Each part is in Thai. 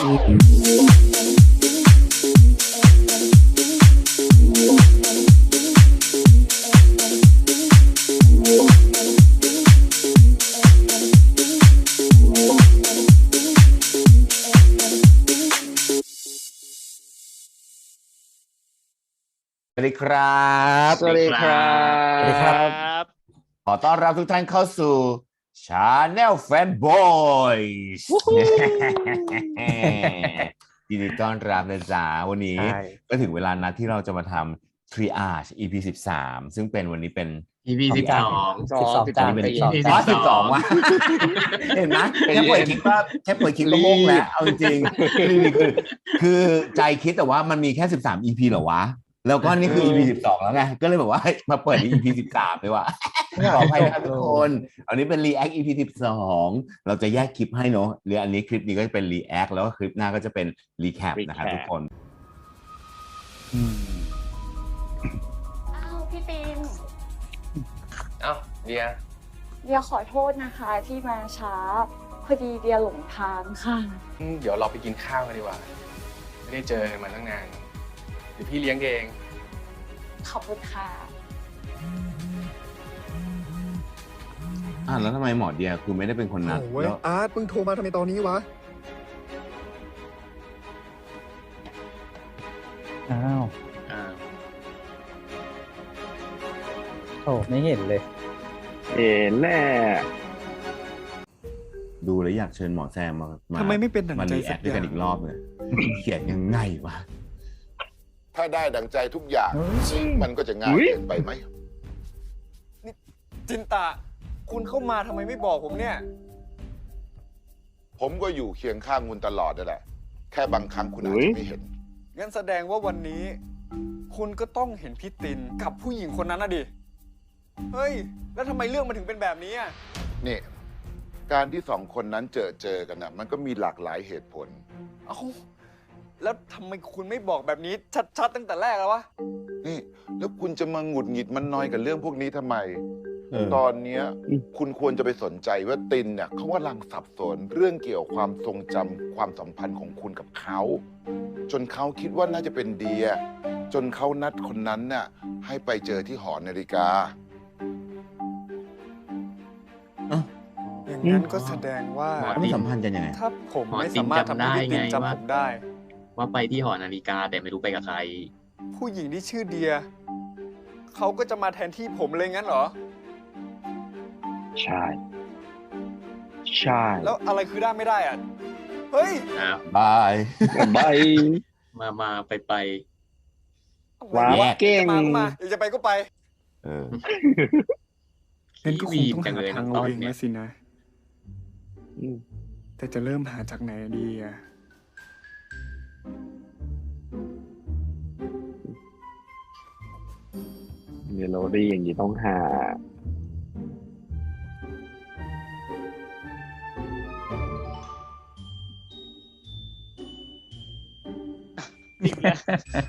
สวัสดีครับสวัสดีครับ สวัสดีครับ ขอต้อนรับทุกท่านเข้าสู่ Channel Fanboys ยินดีต้อนรับนะจ๊ะวันนี้ ใช่ ก็ถึงเวลานัดที่เราจะมาทำ Triage EP 13 ซึ่งเป็นวันนี้เป็น EP สิบสองสิบสองอัจานนนี้เป็นไป EP อีก12อ๋อสิบสองว่ะเห็นไหมแค่เปิดคลิปก็แค่เปิดคลิปก็โง่งแล้ว เอาจริงๆคือคือคือใจคิดแต่ว่ามันมีแค่ 13 EP เหรอวะ แล้วก็นี่คือ EP 12 แล้วไง ก็เลยแบบว่าเฮ้ยมาเปิดที่ EP 13เลยว่ะ ขออภัยนะครับทุกคน อันนี้เป็น React EP 12 เราจะแยกคลิปให้เนอะหรืออันนี้คลิปนี้ก็จะเป็น React แล้วก็คลิปหน้าก็จะเป็น Recap นะครับ Recap ทุกคนอ้าวพี่ปินเอ้าเดียเดียขอโทษนะคะที่มาช้า พอดีเดียหลงทางค่ะอืมเดี๋ยวเราไปกินข้าวกันดีกว่า ไม่ได้เจอกันมาตั้งนานเดี๋ยวพี่เลี้ยงเอง ขอบคุณค่ะ อะแล้วทำไมหมอเดียคือไม่ได้เป็นคนนัดโอ้ยแล้วอาร์ตมึงโทรมาทำไมตอนนี้วะ อ้าวอ่าโอ้ไม่เห็นเลยเห็นแหละดูแล้วอยากเชิญหมอแซมมาาทำไมไม่เป็นดั่งมาใจรีแอสัคกด้วยกันอย่างอีกรอบเลยเขียนยังไงวะ ถ้าได้ดังใจทุกอย่างเฮ้ยมันก็จะง่ายเกินไปไหมจินตะ คุณเข้ามาทำไมไม่บอกผมเนี่ย ผมก็อยู่เคียงข้างคุณตลอดนั่นแหละ แค่บางครั้งคุณอาจจะไม่เห็น งั้นแสดงว่าวันนี้ คุณก็ต้องเห็นพี่ตินกับผู้หญิงคนนั้นนะดิ เฮ้ย แล้วทำไมเรื่องมันถึงเป็นแบบนี้อะ นี่ การที่สองคนนั้นเจอเจอกันนะมันก็มีหลากหลายเหตุผล เอ้า แล้วทำไมคุณไม่บอกแบบนี้ชัดๆตั้งแต่แรกแล้ววะ นี่ แล้วคุณจะมาหงุดหงิดมันนอยกับเรื่องพวกนี้ทำไม เออ ตอนเนี้ยคุณควรจะไปสนใจว่าตินเนี่ยเขากำลังสับสนเรื่องเกี่ยวกับความทรงจำความสัมพันธ์ของคุณกับเขา จนเขาคิดว่าน่าจะเป็นเดีย จนเขานัดคนนั้นน่ะให้ไปเจอที่หอนาฬิกา อย่างนั้นก็แสดงว่า หมอ แล้วมันสัมพันธ์กันยังไง ถ้าผมหมอไม่ตินสามารถทำให้พี่ตินจำได้ไงว่าจำผมได้ ว่าไปที่หอนาฬิกาแต่ไม่รู้ไปกับใคร ผู้หญิงที่ชื่อเดีย เขาก็จะมาแทนที่ผมเลยงั้นเหรอ ใช่ ใช่แล้วอะไรคือได้ไม่ได้อะ เฮ้ยอ้าวบายบายมามาไปไปว้าวแยกเก่งจะมาก็มาอยากจะไปก็ไปเอองั้นก็คงวีบต้องจังหาเลยทางน้องต้เอานเองเนี่นะยสินะแต่จะเริ่มหาจากไหนดีอะเมโลดี้อย่างนี้ต้องหา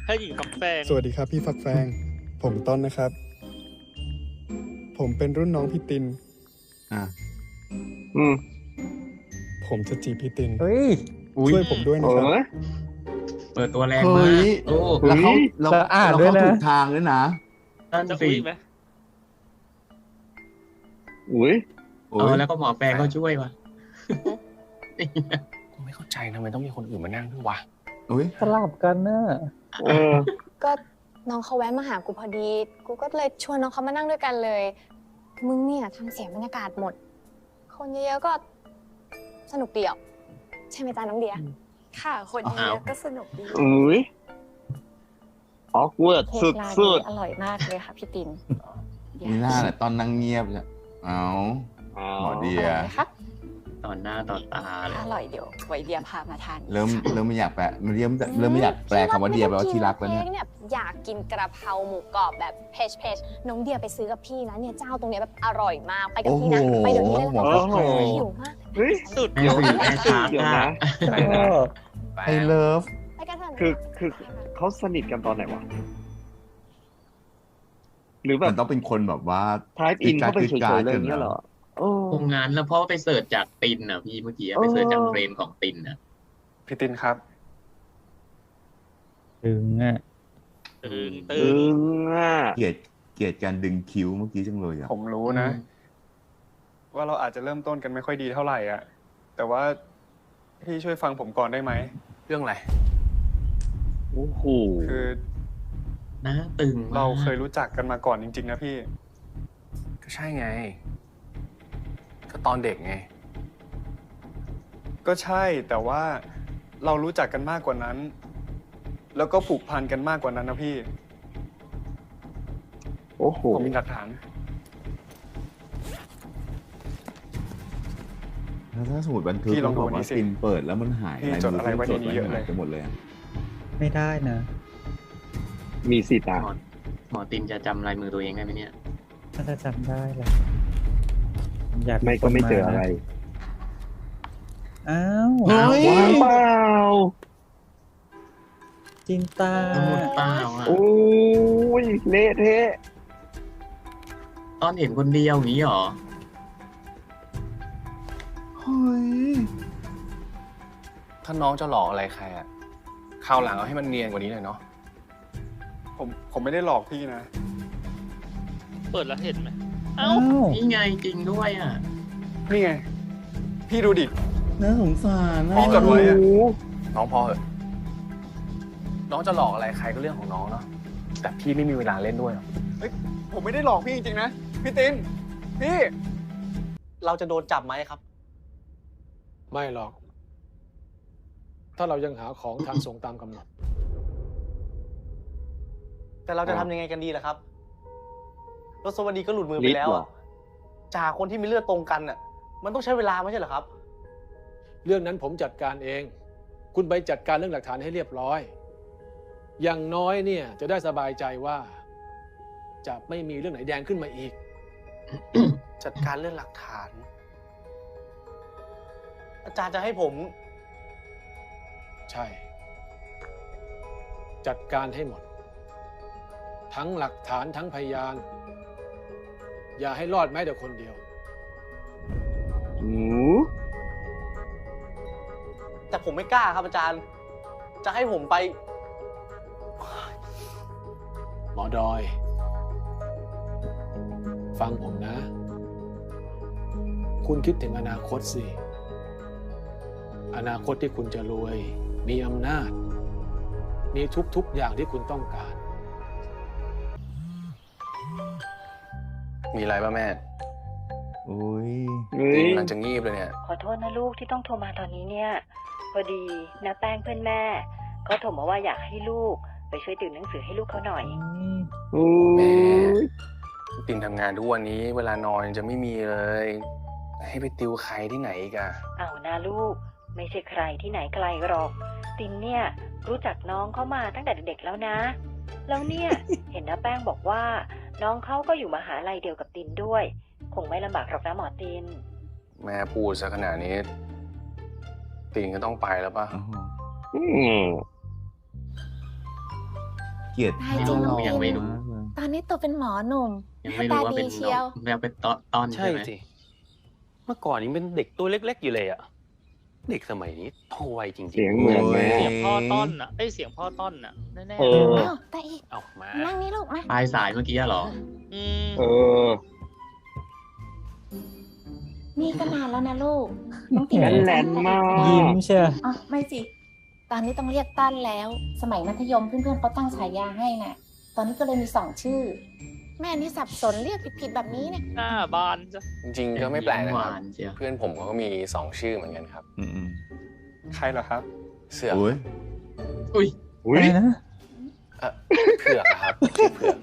ถ้าหญิงกับแฟนสวัสดีครับพี่ฟักแฟง ผมต้นนะครับ ผมเป็นรุ่นน้องพี่ติน อะอืม ผมจะจีบพี่ตินเฮ้ยอุ้ยช่วยผมด้วยเอนะครับอเปิดตัวแรงเฮ้มากย โอ้แล้วเขาเฮ้ยเราแล้วอ่านเราด้วยเข้านะ ถูกทางด้วยนะนั่นจะสิอุ้ยไหมอุ้ยโอ้เออยแล้วก็หมอแปลก็ช่วยว่ะกูไม่เข้าใจทำไมต้องมีคนอื่นมานั่งด้วยวะโอ้ยสลับกันนะเออก็น้องเขาแวะมาหากูพอดี กูก็เลยชวนน้องเขามานั่งด้วยกันเลย มึงเนี่ยทำเสียบรรยากาศหมด คนเยอะๆก็สนุกดีอะใช่ไหมจ๊ะน้องเดีย ค่ะ คนเยอ้าวอะๆก็สนุกดีอุ้ยออกเวิร์ดเค้สุกดร้านสุนี้ดอร่อยมากเลยค่ะพี่ตินมีหน้าแหละตอนนั่งเงียบเนี่ยเอาหมอเดีอยร่อยไหมคะ ตอนหน้าตอนตาเลยอร่อยเดี๋ยวไว้เดียพามาทานเริ่มเริ่มไม่อยากแปลเริ่มเริ่มไม่อยากแปลคำว่าเดียแปลว่าที่รักแล้วเนี่ยค้เนี่ยอยากกินกระเพราหมูกรอบแบบเพชเพชน้องเดียไปซื้อกับพี่นะเนี่ยเจ้าตรงเนี้ยแบบอร่อยมากไปกับพี่นะโอ้โหไปเดี๋ยวนี้เลยหมอนะโอ้โหหิวมากเฮ้ยสุดแม่สีแม่ช้าเดี๋ยวค่ะนะเออไอเลิฟไปกันเถอะนะคือคือเขาสนิทกันตอนไหนวะหรือแบมับนต้องเป็นคนแบบว่าทายอินเข้าไปเฉยๆเลยอย่างเงี้ยเหรอ โอ้คงงานแล้วเพราะว่าไปเสิร์ชจากตินอะพี่เมื่อกี้ไปเสิร์ชจากเฟรนของตินอะพี่ตินครับ ถึงอะตึงตึตึงงอะเกลียดเกลียดการดึงคิ้วเมื่อกี้จังเลยอะผมรู้นะ ว่าเราอาจจะเริ่มต้นกันไม่ค่อยดีเท่าไหร่อะ แต่ว่าพี่ช่วยฟังผมก่อนได้ไหม เรื่องอะไรโอ้โหคือนะตึงมกเราเคยรู้จักกันมาก่อนจริง ๆ นะพี่ ก็ใช่ไง ก็ตอนเด็กไง ก็ใช่แต่ว่าเรารู้จักกันมากกว่านั้น แล้วก็ผูกพันกันมากกว่านั้นนะพี่ โอ้โห ผมมีหลักฐานแล้วถ้าสมมติบันทึกพี่ลองดูบอกอันนี้ว่าสิปินเปิดแล้วมันหายพี่จดอะไรไว้ในนี้เยอะเลยหายไปหมดเลยอะไม่ได้นะ มีสิทธิ์อะหมอหมอตินจะจำลายมือตัวเองได้ไหมเนี่ย ถ้าจะจำได้แหละ อยากไม่ก็ไม่เจอคนอะไรอ้าวเฮ้ย ว้าวเปล่าจินตาสมุดเปล่าอะโอ้ยเละเทะตอนเห็นคนเดียวอย่างนี้หรอเฮ้ยถ้าน้องจะหลอกอะไรใครอะคราวหลังเอาให้มันเนียนกว่านี้หน่อยเนาะผมผมไม่ได้หลอกพี่นะ เปิดแล้วเห็นไหม อ้าว นี่ไงจริงด้วยอะ นี่ไง พี่ดูดิ น่าสงสารนะพี่จดไว้อะโอ้โหน้องพอเหอะน้องจะหลอกอะไรใครก็เรื่องของน้องเนาะแต่พี่ไม่มีเวลาเล่นด้วยหรอกผมไม่ได้หลอกพี่จริงๆนะ พี่ตินพี่ เราจะโดนจับไหมครับ ไม่หรอก ถ้าเรายังหาของทางส่งตามกำหนด แต่เราจะทำยังไงกันดีล่ะครับ รถสวัสดีก็หลุดมือไปลิฟต์แล้วเหรออะจากคนที่มีเลือดตรงกันอะ มันต้องใช้เวลาไม่ใช่เหรอครับ เรื่องนั้นผมจัดการเอง คุณไปจัดการเรื่องหลักฐานให้เรียบร้อย อย่างน้อยเนี่ยจะได้สบายใจว่า จะไม่มีเรื่องไหนแดงขึ้นมาอีก จัดการเรื่องหลักฐาน อาจารย์จะให้ผม ใช่ จัดการให้หมด ทั้งหลักฐานทั้งพยาน อย่าให้รอดแม้แต่คนเดียวหูแต่ผมไม่กล้าครับอาจารย์ จะให้ผมไป หมอดอย ฟังผมนะ คุณคิดถึงอนาคตสิ อนาคตที่คุณจะรวย มีอำนาจ มีทุกๆอย่างที่คุณต้องการ มีอะไรป่ะแม่โอ้ยเฮ้ยกำลังจะงีบเลยเนี่ย ขอโทษนะลูกที่ต้องโทรมาตอนนี้เนี่ย พอดีนะแป้งเพื่อนแม่ก็โทรมาว่าอยากให้ลูก ไปช่วยติวหนังสือให้ลูกเขาหน่อยโอ้แม่ยปินทำงานทุกวันนี้ เวลานอนจะไม่มีเลย ให้ไปติวใครที่ไหนอีกอะเอานะลูก ไม่ใช่ใครที่ไหนไกลหรอก ตินเนี่ยรู้จักน้องเขามาตั้งแต่เด็กๆแล้วนะ แล้วเนี่ยเห็นนะแป้งบอกว่า น้องเขาก็อยู่มหาลัยเดียวกับตินด้วย คงไม่ลำบากหรอกนะหมอติน แม่พูดซะขนาดนี้ ตินก็ต้องไปแล้วป่ะอ้าวอืม เกลียดได้จริงน้องยังไม่ปินรู้มากเลยตอนนี้ตัวเป็นหมอหนุ่มยังไม่รู้ว่าเป็นหน้าตาดีเชียวแววเป็นตอนตอนใช่ใช่ไหมสิ เมื่อก่อนยังเป็นเด็กตัวเล็ก ๆ อยู่เลยอะ เด็กสมัยนี้โตไวจริงๆเสียงเหมือนแม่โอ้ยเสียงพ่อต้นอะไอยเสียงพ่อต้นอะแน่ๆเออ อ้าวแต่อีกเอามา นั่งนี่ลูกมาปลายสายเมื่อกี้เหรออืมเออ นี่ก็นานแล้วนะลูกน้องติ๋มแลนแลนมาก ยิ้มเชียวอ๋อไม่สิ ตอนนี้ต้องเรียกตั้นแล้ว สมัยมัธยมเพื่อนๆเขาตั้งฉายาให้น่ะ ตอนนี้ก็เลยมีสองชื่อ แม่นี่สับสนเรียกผิดๆแบบนี้เนี่ย หน้าบานจ้ะจริงๆก็ไม่แปลกนะหครับวานเชียวเพื่อนผมเขาก็มีสองชื่อเหมือนกันครับ อืมใครเหรอครับ เสือกๆโอ้ยอุ้ยอุ้อะยไรนะเอ่อเผือกอะครับชื่อเผือก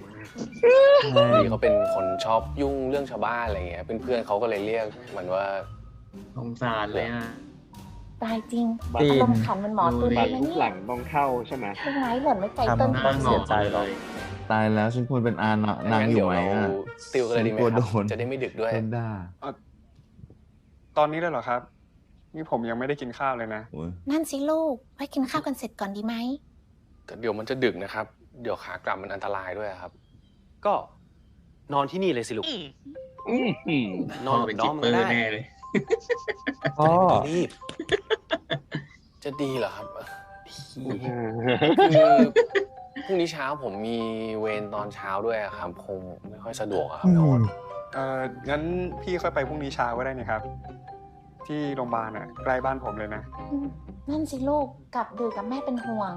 พอดีเขาเป็นคนชอบยุ่งเรื่องชาวบ้านอะไรเงี้ยเพื่อนๆเขาก็เลยเรียกเหมือนว่า สงสารเลยอะ ตายจริงบัตจริอางรมณ์ขันมันหมอตุนดูบัเลตยรนะทุกเนี่หลัยงต้องเข้าใช่ไหม ต้นไม้หล่นไม่ไกลทำต้นหน้าหงเสีอยใจหรอกเลย ตายแล้วฉันควรเป็นอานอะนางงั้นอยู่เดี๋ยวไหมเราอะติวกันเลยดีไหมฉันกลัวคโดรับนจะได้ไม่ดึกด้วยโดนด่าตอนนี้เลยเหรอครับ นี่ผมยังไม่ได้กินข้าวเลยนะโอ้ยนั่นสิลูกไว้กินข้าวกันเสร็จก่อนดีไหมแต่เดี๋ยวมันจะดึกนะครับ เดี๋ยวขากลับมันอันตรายด้วยครับ ก็นอนที่นี่เลยสิลูกอืมอืมอืมนอนพ่อกัเป็บนน้จิองปมันเปอก็ร์ได้แน่เลยพ่อรีบจะดีเหรอครับคือ พรุ่งนี้เช้าผมมีเวรตอนเช้าด้วยอะครับคงไม่ค่อยสะดวกอะครับพี่โอ๊ตเอองั้นพี่ค่อยไปพรุ่งนี้เช้าก็ได้นี่ครับ ที่โรงพยาบาลอะใกล้บ้านผมเลยนะนั่นสิลูกกลับดึกกับแม่เป็นห่วง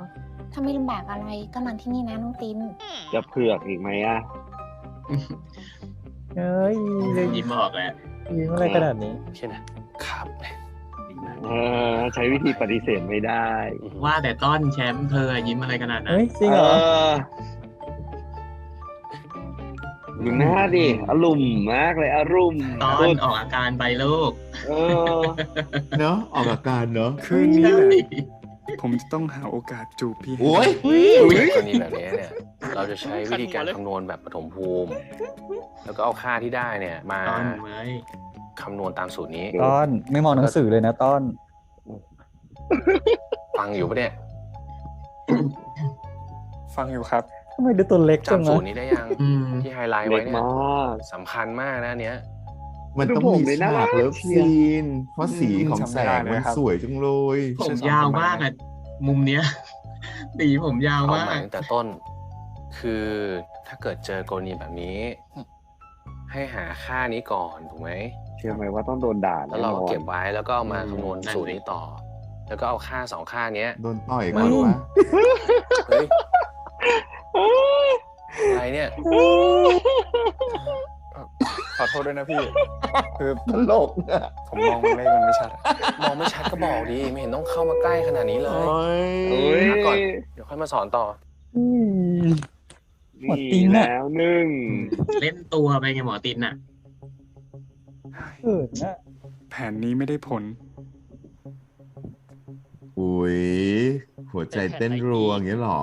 ถ้าไม่ลำบากอะไรก็นอนที่นี่นะน้องติน จะเผือกอีกไหมอะเอ้ยยิ้มออกแหละยิ้มอะไรขนาดนี้ใช่ไหมครับ เออใช้วิธีปฏิเสธไม่ได้ว่าแต่ต้อนแชมป์เธอยิ้มอะไรขนาดนั้นเฮ้ยจริงเหรอดูหน้าดิอารมณ์มากเลยอารมณ์ตอนออกอาการไปลูก เออ เนาะออกอาการเนาะคืนนี้แหละผมจะต้องหาโอกาสจูบพี่ให้โอ้ยได้กรณีแบบนี้เนี่ย เราจะใช้วิธีการคำนวณแบบปฐมภูมิ แล้วก็เอาค่าที่ได้เนี่ยมาต้อนไว้ คำนวณตามสูตรนี้ต้อนไม่มองหนังสือเลยนะต้อน ฟังอยู่ปะเนี่ย ฟังอยู่ครับทำไมดูตัวเล็กจังจำสูนะตรนี้ได้ยังอืมที่ไฮไลท์เล็ไว้กเนี่ยมากสำคัญมากนะอันเนี้ยมันต้องดูผมมีเลยน่ารัฉากกเลิฟเชียร์ซีนเพราะสีของจำแสไม่ได้งเลยมันครับสวยจังเลยผมยาวมากอะมุมเนี้ยตีผมยาวเอามากใหม่ตั้งแต่ต้น คือถ้าเกิดเจอกรณีแบบนี้ ให้หาค่านี้ก่อนถูกไหมเชื่อไหมว่าต้องโดนด่าแล้แน่วเรานก็อนเก็บไว้แล้วก็เอามาอืมคำนวณนั่นสูตรสินี้ต่อ แล้วก็เอาค่าสองค่าเนี้ยโดนต่อยมาก่อนดูวะเฮ้ยอะไรเนี่ยขอโทษด้วยนะพี่ คือตลกอะผมมองมันเลขมันไม่ชัดอะมองไม่ชัดก็บอกดีไม่เห็นต้องเข้ามาใกล้ขนาดนี้เลโอ้ยยเอ้ยพักก่อนเดี๋ยวค่อยมาสอนต่ออืมหมดตีนี่นอะแล้วหนึ่งเล่นตัวไปไงหมอตินอะ เขินนะแผนนี้ไม่ได้ผล อุ้ยหัวใจเต้นรัวอย่างเงี้ยเหรอ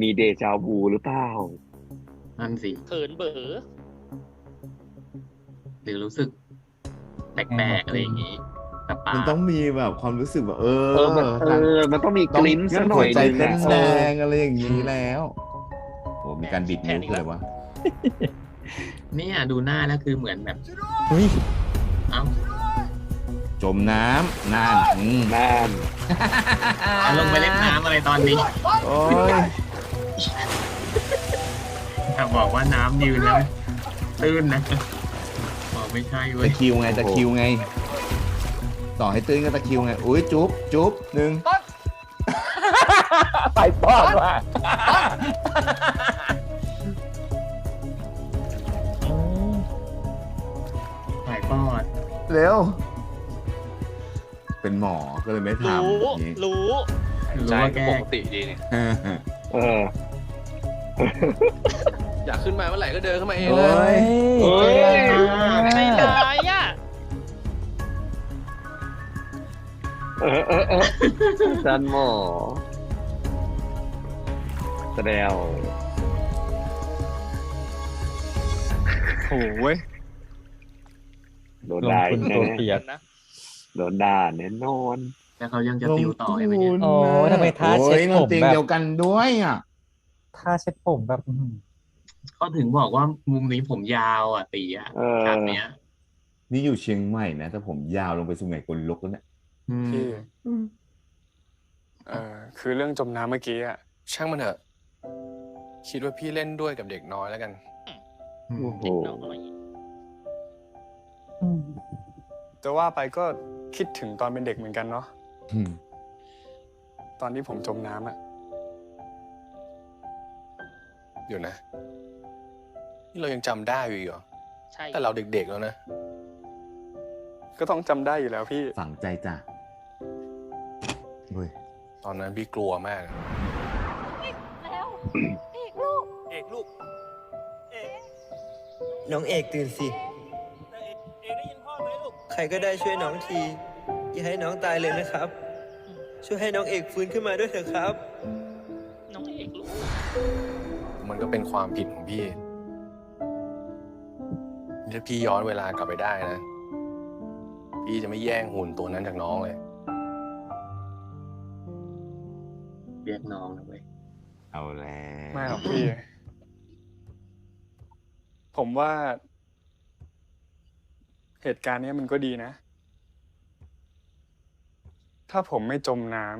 มีเดจาวูหรือเปล่า นั่นสิ เขินเบ๋อหรือรู้สึกแปลกๆอะไรอย่างงี้แต่ปามันต้องมีแบบความรู้สึกแบบเออเออมันเออมันต้องมีกลิ้นสักหน่อยหัวใจนึงเต้นอะแรงอะไรอย่างนี้แล้วโอ้ มีการบิดนิ้วคืออะไรวะเนี่ยดูหน้าแล้วคือเหมือนแบบอุ้ยเอ้าจมน้ำนานอืมน่านเอาลงไปเล่นน้ำอะไรตอนนี้โอ้ยแต่บอกว่าน้ำยืนแล้วตื้นนะบอกไม่ใช่เว้ตะยคริวไงตะคริวไง ต่อให้ตื้นก็ตะคริวไงอุ้ยจุ๊บจุ๊บหนึ่งไปปอดว่ะ เร็ว เป็นหมอก็เลยไม่ทำรู้ อย่างนี้รู้รู้ใจว่าก็แกปกติดีนี่เออ อยากขึ้นมาเมื่อไหร่ก็เดินเข้ามาเองโอ้เลยยเฮ้ยใจร้ายอะเออเออเออจันหมอแสดงโอ้ย โดนลงด่าทุนแน่ตัวเปียกโดนด่าแน่นอนแล้วเขายังจะติวต่อใช่ไหมเนี่ยโอ้ยทำไมท่าโอ้เช็ดยนอนผมเตียงแบบเดียวกันด้วยอะ ท่าเช็ดผมแบบอื้อหือเขาถึงบอกว่ามุมนี้ผมยาวอะตีอะเออ ฉากเนี้ย นี่อยู่เชียงใหม่นะแต่ผมยาวลงไปสุไหงโกลกแล้วเนี่ย อืมพี่เออคือเรื่องจมน้ำเมื่อกี้อะช่างมันเถอะ คิดว่าพี่เล่นด้วยกับเด็กน้อยแล้วกัน โอ้โหอืม จะว่าไปก็คิดถึงตอนเป็นเด็กเหมือนกันเนาะอืมตอนที่ผมจมน้ำอะเดี๋ยวนะ นี่เรายังจำได้อยู่อีกเหรอ ใช่แต่เราเด็กๆแล้วนะ ก็ต้องจำได้อยู่แล้วพี่ ฝังใจจ้ะเฮ้ยตอนนั้นพี่กลัวมาก แล้วเอกลูก เอกลูก น้องเอกตื่นสิ เใครก็ได้ช่วยน้องที อย่าให้น้องตายเลยนะครับ ช่วยให้น้องเอกฟื้นขึ้นมาด้วยเถอะครับ น้องเอกลูกมันก็เป็นความผิดของพี่ ถ้าพี่ย้อนเวลากลับไปได้นะ พี่จะไม่แย่งหุ่นตัวนั้นจากน้องเลย เรียกน้องนะเว้ย เอาแล้ว ไม่หรอกพี่ ผมว่า เหตุการณ์เนี้ยมันก็ดีนะ ถ้าผมไม่จมน้ำ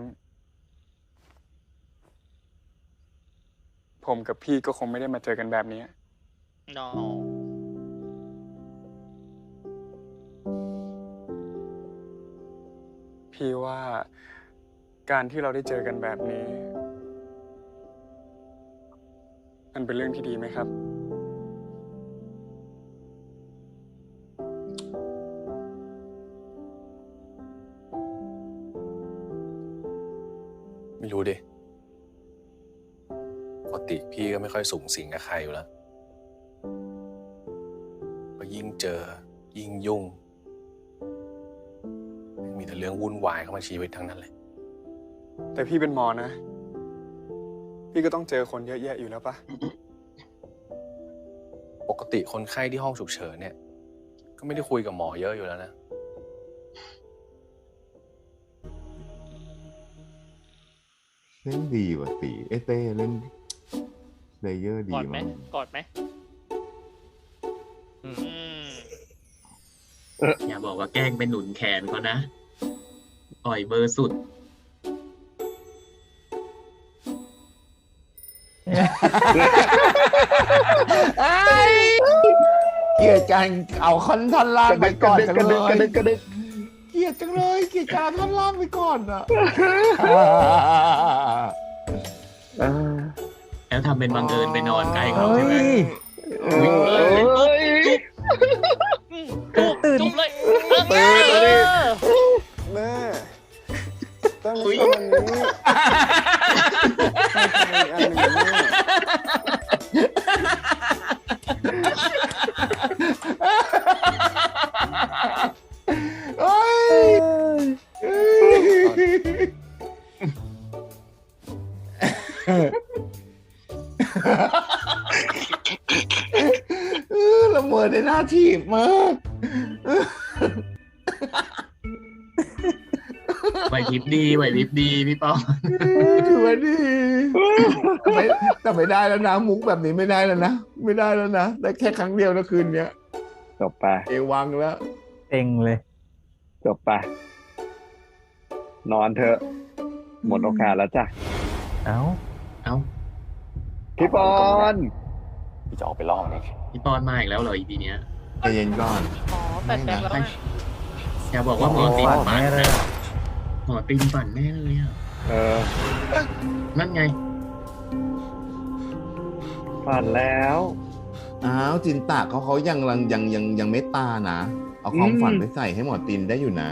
ผมกับพี่ก็คงไม่ได้มาเจอกันแบบนี้น้องพี่ว่าการที่เราได้เจอกันแบบนี้ มันเป็นเรื่องที่ดีไหมครับ ค่อยสูงสิงกับใครอยู่แล้วพอยิ่งเจอยิ่งยุ่ง มีแต่เรื่องวุ่นวายเข้ามาชีวิตทั้งนั้นเลย แต่พี่เป็นหมอนะ พี่ก็ต้องเจอคนเยอะแยะอยู่แล้วปะปกติคนไข้ที่ห้องฉุกเฉินเนี่ย ก็ไม่ได้คุยกับหมอเยอะอยู่แล้วนะเล่นดีว่ะตีเอยเต้เล่น เลเยอร์ดีกอดไหมมากกอดไหมอืมอย่าบอกว่าแกล้งไปหนุนแขนเขานะ อ่อยเบอร์สุด เกลียดการเอาคอนท่อนล่างไปก่อนจังกระเลดึกกระดึกกระดึกยเกลียดจังเลยเกลียดการท่อนล่างไปก่อนอะแล้ว ทำเป็นบังเอิญไปนอนใกล้เขาใช่ไหมเอ้ยตื่นจุ๊บเลยตื่นแล้วดิแม่ตั้งอุ๊ยแต่วันนี้ตั้งใจอีกอันหนึ่งนะแม่เอ้ยเอ ละเมอในหน้าทีบมากไหวพริบดีไหวพริบดีพี่ปอถือว่าดีแต่ไม่แต่ไม่ได้แล้วนะมุกแบบนี้ไม่ได้แล้วนะไม่ได้แล้วนะได้แค่ครั้งเดียวนะคืนเนี้ยจบไปเอวังแล้วเต็งเลย จบไป นอนเถอะหมดโอกาสแล้วจ้ะเอ้าเอ้าพี่ปอนพี่จะออกไปล่อมันอีก พี่ปอนมาอีกแล้วเหรออีพีเนี้ยใจเย็นก่อน อ๋อแปดแปดแล้วนะอย่าบอกว่าหมอตีนฝันแน่เลยนะอะหมอตีนฝันแน่เลยอะเออนั่นไงฝันแล้ว อ้าวจินตะเขาเขายังยังยังยังยังเมตตานะ เอาความอืมฝันไปใส่ให้หมอตินได้อยู่นะ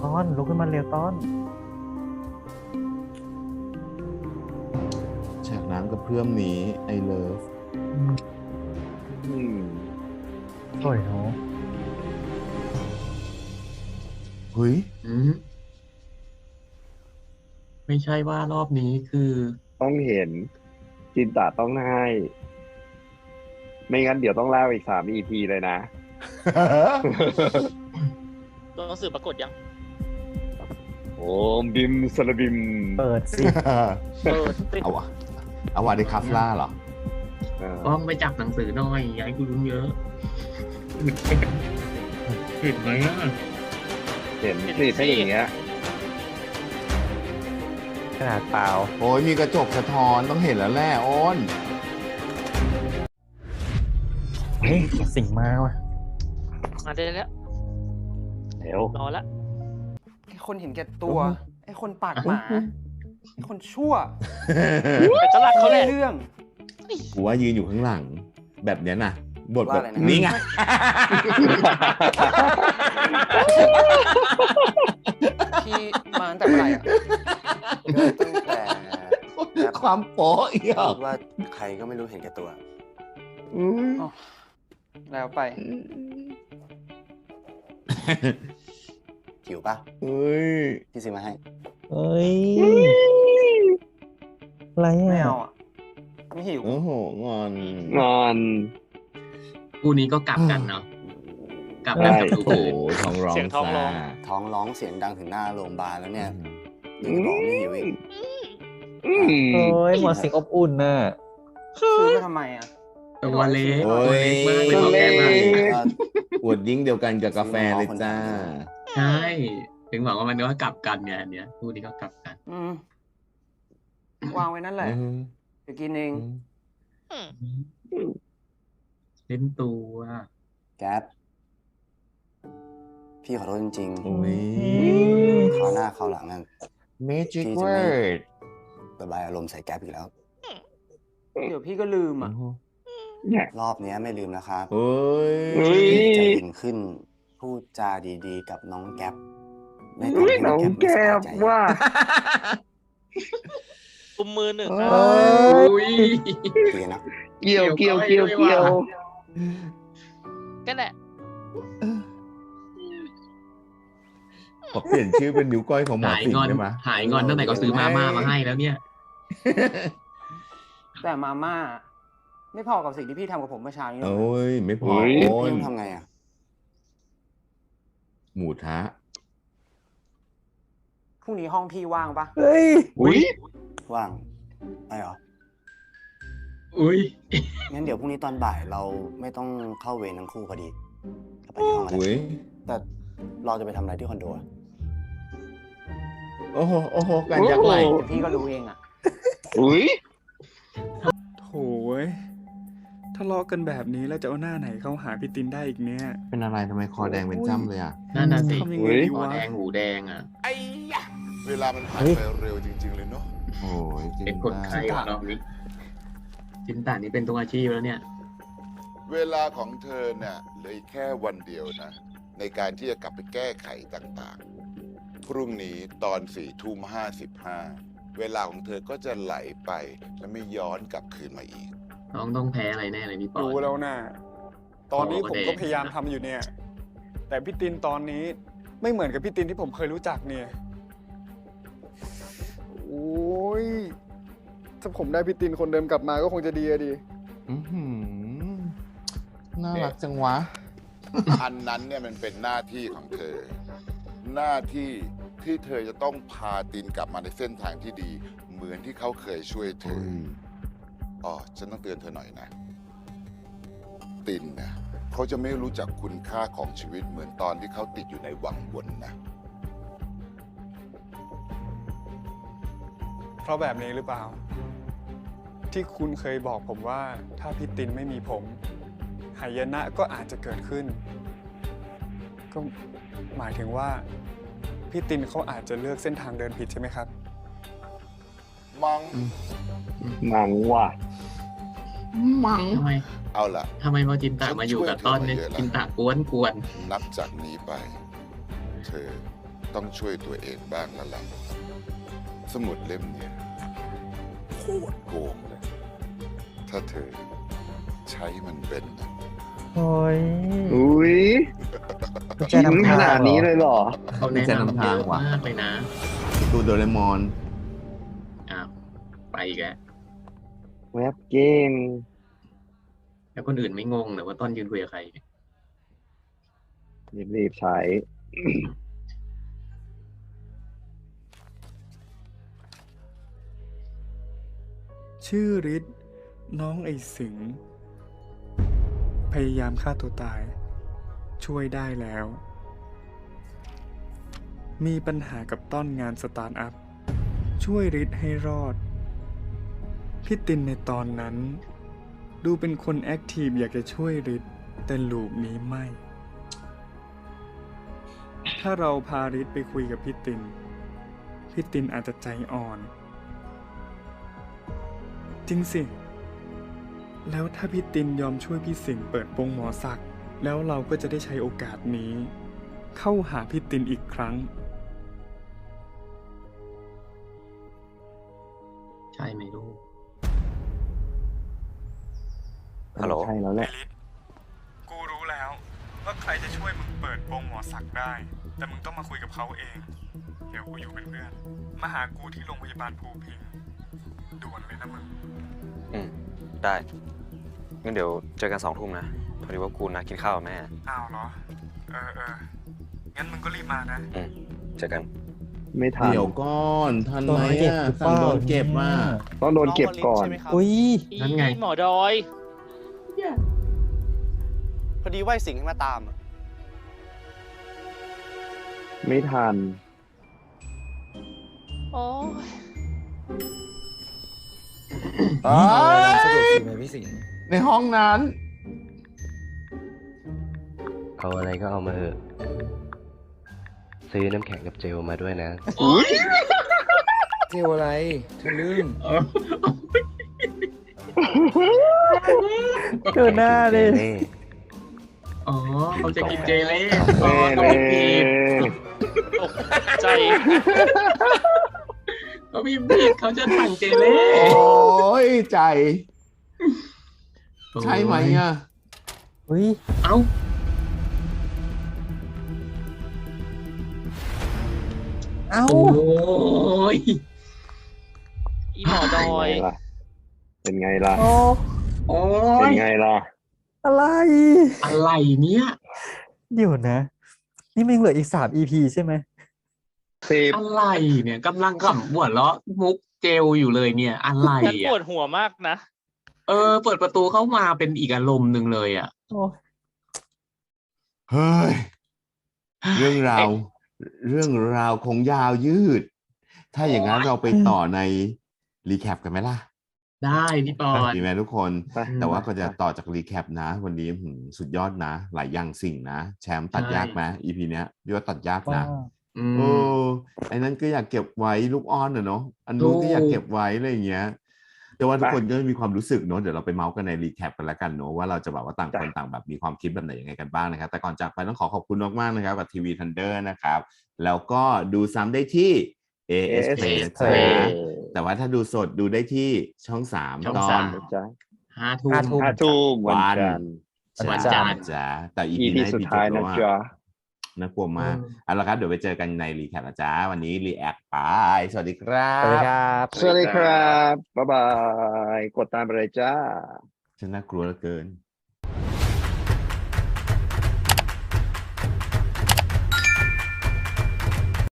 ต้อนลุกขึ้นมาเร็วต้อน ฉากน้ำกับเพื่อมนี้ไอเลิฟ อืมสวยเนาะเฮ้ยอืมไม่ใช่ว่ารอบนี้คือ ต้องเห็น จินตาต้องให้ ไม่งั้นเดี๋ยวต้องเล่าอีกสามอีพีเลยนะ ตัวหนังสือปรากฏยังโอมบิมสลบิม เปิดสิเปิดสิเอาวะเอาวะได้คัฟล่าเหรอ เออต้องไปจับหนังสือหน่อยอยายกูรู้เยอะ เห็นไหมอะเห็นสิถ้าอย่างเงี้ยขนาดเปล่า โอ้ยมีกระจกสะท้อนต้องเห็นแล้วแหละโอนเฮ้ยสิ่งมาว่ะมาได้แล้วเดี๋ยวรอละไอ้คนเห็นแก่ตัวไอ้คนปากหมาไอ้คนชั่วแต่ก็รักเขาแหละเรื่อง กูว่ายืนอยู่ข้างหลัง แบบเนี้ยนะบทแบบว่าอะไรนะนี้ไงพี่มาตั้งแต่เมื่อไหร่อะตั้งแต่ความโป๊ะอีกอะพูดว่าใครก็ไม่รู้เห็นแก่ตัวอุ๊ยแล้วไปหิวปะเฮ้ยพี่ซื้อมาให้เอ้ยอะไรไม่อะเอาอะ ไม่หิว โอ้โหงอนงอน คู่นี้ก็กลับกันเนาะกลับกันกับโอ้ทุกโหคืนท้องร้องเสียงท้องร้อง ซ่าท้องร้องเสียงดังถึงหน้าโรงพยาบาลแล้วเนี่ยยังจะบอกไม่หิวอีกอืมโอ้ยหมอสิงอบอุ่นน่ะ ซื้อมาทำไมอะ ตัวเล็กโอ้ตัวยเล็กมากเลยบอกแกมาอวดยิ่งเดียวกันกับกาแฟเลยจ้า ใช่ถึงบอกว่ามันก็กลับกันเนี่ยอันเนี้ยคู่นี้ก็กลับกัน อืมวางไว้นั่นแหละเดี๋ ยวกินเองเล่นตัวแก๊ปพี่ขอโทษจริงโอ้ยๆคราวหน้าคราวหลังนั่น Magic พี่จะไม่ word ระบายอารมณ์ใส่แก๊ปอีกแล้ว เดี๋ยวพี่ก็ลืมอะ รอบเนี้ยไม่ลืมนะครับโอ้ยพี่ใจเย็นขึ้น พูดจาดีๆ กับน้องแก๊ปไม่ทำให้น้องแก๊ปไม่สบายใจว่า กุมมือหนึ่งเอนะออุ้ยเรียนนะเกี่ยวเกี่ยวเกี่ยวเกี่ยวก็แหละขอเปลี่ยนชื่อเป็นนิ้วก้อยของหมอหายสิงงอน ได้ไหมหายงอนตั้งแต่ก็ซื้อมาม่ามาให้แล้วเนี่ย แต่มาม่าไม่พอกับสิ่งที่พี่ทำกับผมเมื่อเช้านี้หรอกโอ้ยไม่พอพี่โอนต้องทำไงอะหมูทะพรุ่งนี้ห้องพี่ว่างปะเฮ้ยอุ้ย ว่างไม่เหรอ อุ้ยงั้นเดี๋ยวพรุ่งนี้ตอนบ่ายเราไม่ต้องเข้าเวรทั้งคู่พอดีก็ไปที่ห้องกันอุ้ยแต่เราจะไปทำอะไรที่คอนโดอะโอ้โหโอ้โหการยักไหลเดี๋ยวพี่ก็รู้เองอะ อุ้ยโถยทะเลาะกันแบบนี้แล้วจะเอาหน้าไหนเข้าหาพี่ตินได้อีกเนี่ยเป็นอะไรทำไมคอแดงเป็นจ้ำเลยอะ นั่นน่ะสิทำยังไงดีหัววะ แดงหูแดงอะเวลามันผ่านไปเร็วจริง ๆ เลยเนาะ โอ้ยจริงเป็นคนไข้ของรอบนี้จินตานี่เป็นตัวอาชีพแล้วเนี่ย เวลาของเธอเนี่ยเหลืออีกแค่วันเดียวนะ ในการที่จะกลับไปแก้ไขต่างๆ พรุ่งนี้ตอนสี่ทุ่มห้าสิบห้าเวลาของเธอก็จะไหลไปและไม่ย้อนกลับคืนมาอีก น้องต้องแพ้อะไรแน่เลยพี่ปอรู้แล้วนะตอนนี้โอ้ผมแดงก็พยายามทำอยู่เนี่ย แต่พี่ตินตอนนี้ไม่เหมือนกับพี่ตินที่ผมเคยรู้จักเนี่ย โอ้ย ถ้าผมได้พี่ตินคนเดิมกลับมาก็คงจะดีอะดีอื้อหือน่ารักจังวะ อันนั้นเนี่ยมันเป็นหน้าที่ของเธอ หน้าที่ที่เธอจะต้องพาตินกลับมาในเส้นทางที่ดี เหมือนที่เขาเคยช่วยเธออ๋อฉันต้องเตือนเธอหน่อยนะ ตินนะเขาจะไม่รู้จักคุณค่าของชีวิตเหมือนตอนที่เขาติดอยู่ในวังวนนะ ราะแบบนี้หรือเปล่า ที่คุณเคยบอกผมว่าถ้าพี่ตินไม่มีผมหายนะก็อาจจะเกิดขึ้น ก็หมายถึงว่าพี่ตินเขาอาจจะเลือกเส้นทางเดินผิดใช่ไหมครับ มังมังว่ะมังทำไมเอาล่ะทำไมพอจินตามาอยู่กับต้นเนี่ยจินตากวนกวนนับจากนี้ไป เธอต้องช่วยตัวเองบ้างแล้วล่ะ สมุดเล่มเนี้ยโคตรโกงเลย ถ้าเธอใช้มันเป็นนะโอ้ยอุ้ยจะถึงนำขทางนาดนี้เลยเหรอ เขาแนะจะนำนำเยทางอะว่ะมากเลยนะดูโดเรมอน อ้าวไปอีกแล้วแวบเก่งแล้วคนอื่นไม่งงเหรอว่าต้นยืนคุยกับใคร รีบๆใช้ ชื่อฤทธิ์น้องไอสิง พยายามฆ่าตัวตาย ช่วยได้แล้ว มีปัญหากับต้นงานสตาร์ทอัพ ช่วยฤทธิ์ให้รอด พี่ตินในตอนนั้น ดูเป็นคนแอคทีฟอยากจะช่วยฤทธิ์แต่ลูกนี้ไม่ ถ้าเราพาฤทธิ์ไปคุยกับพี่ติน พี่ตินอาจจะใจอ่อน จริงสิ แล้วถ้าพี่ตินยอมช่วยพี่สิงห์เปิดโปงหมอศักดิ์แล้วเราก็จะได้ใช้โอกาสนี้ เข้าหาพี่ตินอีกครั้ง ใช่ไหมลูก ฮัลโหล ใช่แล้วแหละกูรู้แล้วว่าใครจะช่วยมึงเปิดโปงหมอศักดิ์ได้ แต่มึงต้องมาคุยกับเขาเอง เดี๋ยวกูอยู่เป็นเพื่อน มาหากูที่โรงพยาบาลภูพิง ด่วนเลยนะมึง อืม ได้ งั้นเดี๋ยวเจอกันสองทุ่มนะ พอดีว่ากูนัดกินข้าวกับแม่ อ้าวเหรอ เออเอองั้นมึงก็รีบมานะ อืม เจอกัน ไม่ทันเดี๋ยวก่อนทันไหมโดนเก็บอะหรือเปสั่งล่าโดนเก็บมาต้องโดนเก็บก่อน อุ้ยนั่นไงหมอดอยอดีว่าไอ้สิงห์ให้มาตามอะไม่ทัน โอ้ย เอ้ยสะดวกสิไหมพี่สิงห์ในห้องนั้น เอาอะไรก็เอามาเถอะ ซื้อน้ำแข็งกับเจลมาด้วยนะเที่ยวอะไรทะลึ่งเกินหน้าเลย อ๋อเขาจะกินเจเล่เล่เล่ตกใจ เขามีผิดเขาจะสั่งเจเล่โอ้ยใจใช่ไหมอะเฮ้ยเอ้าเอ้าโอ้ยอีหมอดอย เป็นไงล่ะ โอ้โอ้เป็นยไงล่ะ อะไร อะไรเนี่ย เดี๋ยวนะ นี่มันเหลืออีกสาม EP ใช่ไหม สิบอะไรเนี่ยกำลังขำหัวเราะมุกเจลอยู่เลยเนี่ย อะไรฉันปอะวดหัวมากนะ เออ เปิดประตูเข้ามาเป็นอีกอารมณ์หนึ่งเลยอะโอ้เฮ้ย เรื่องราว เรื่องราวคงยาวยืด ถ้าอย่างนั้นเราไปต่อในรีแคปกันไหมล่ะได้พี่ปอนดีไหมทุกคนแต่ว่าก็จะต่อจากรีแคปนะ วันนี้หืมสุดยอดนะ หลายอย่างสิ่งนะ แชมป์ตัดยากไหม EP เนี้ยพี่ว่าตัดยากนะ อืโอ้มไอ้นั้นก็อยากเก็บไว้ลูกอ้อนอะเนาะอันนู้นก็อยากถูกเก็บไว้อะไรอย่างเงี้ยแต่ว่าทุกคนก็มีความรู้สึกเนาะเดี๋ยวเราไปเมาส์กันในรีแคปกันแล้วกันเนาะว่าเราจะแบบว่าต่างคนต่างแบบมีความคิดแบบไหนยังไงกันบ้างนะครับ แต่ก่อนจากไปต้องขอขอบคุณมากๆนะครับกับทีวีทันเดอร์นะครับ แล้วก็ดูซ้ำได้ที่ AS Play นะจ๊ะ Play แต่ว่าถ้าดูสดดูได้ที่ช่องสามช่องตอสานมจ้ะห้าทุ่มห้าทุ่มห้าทุ่มวันจันทร์วันจันทร์จ้ะแต่ EP EP นี้สุดพี่ท้ายจบแล้นะวอะจ๊ะ น่ากลัวมากอืมเอาละครับ เดี๋ยวไปเจอกันในรีแคปนะจ๊ะวันนี้รีแอคไปสวัสดีครัสวัสดีบครับ สวัสดีครับ บ๊ายบาย กดตามไปเลยจ้าฉันน่ากลัวเหลือเกิน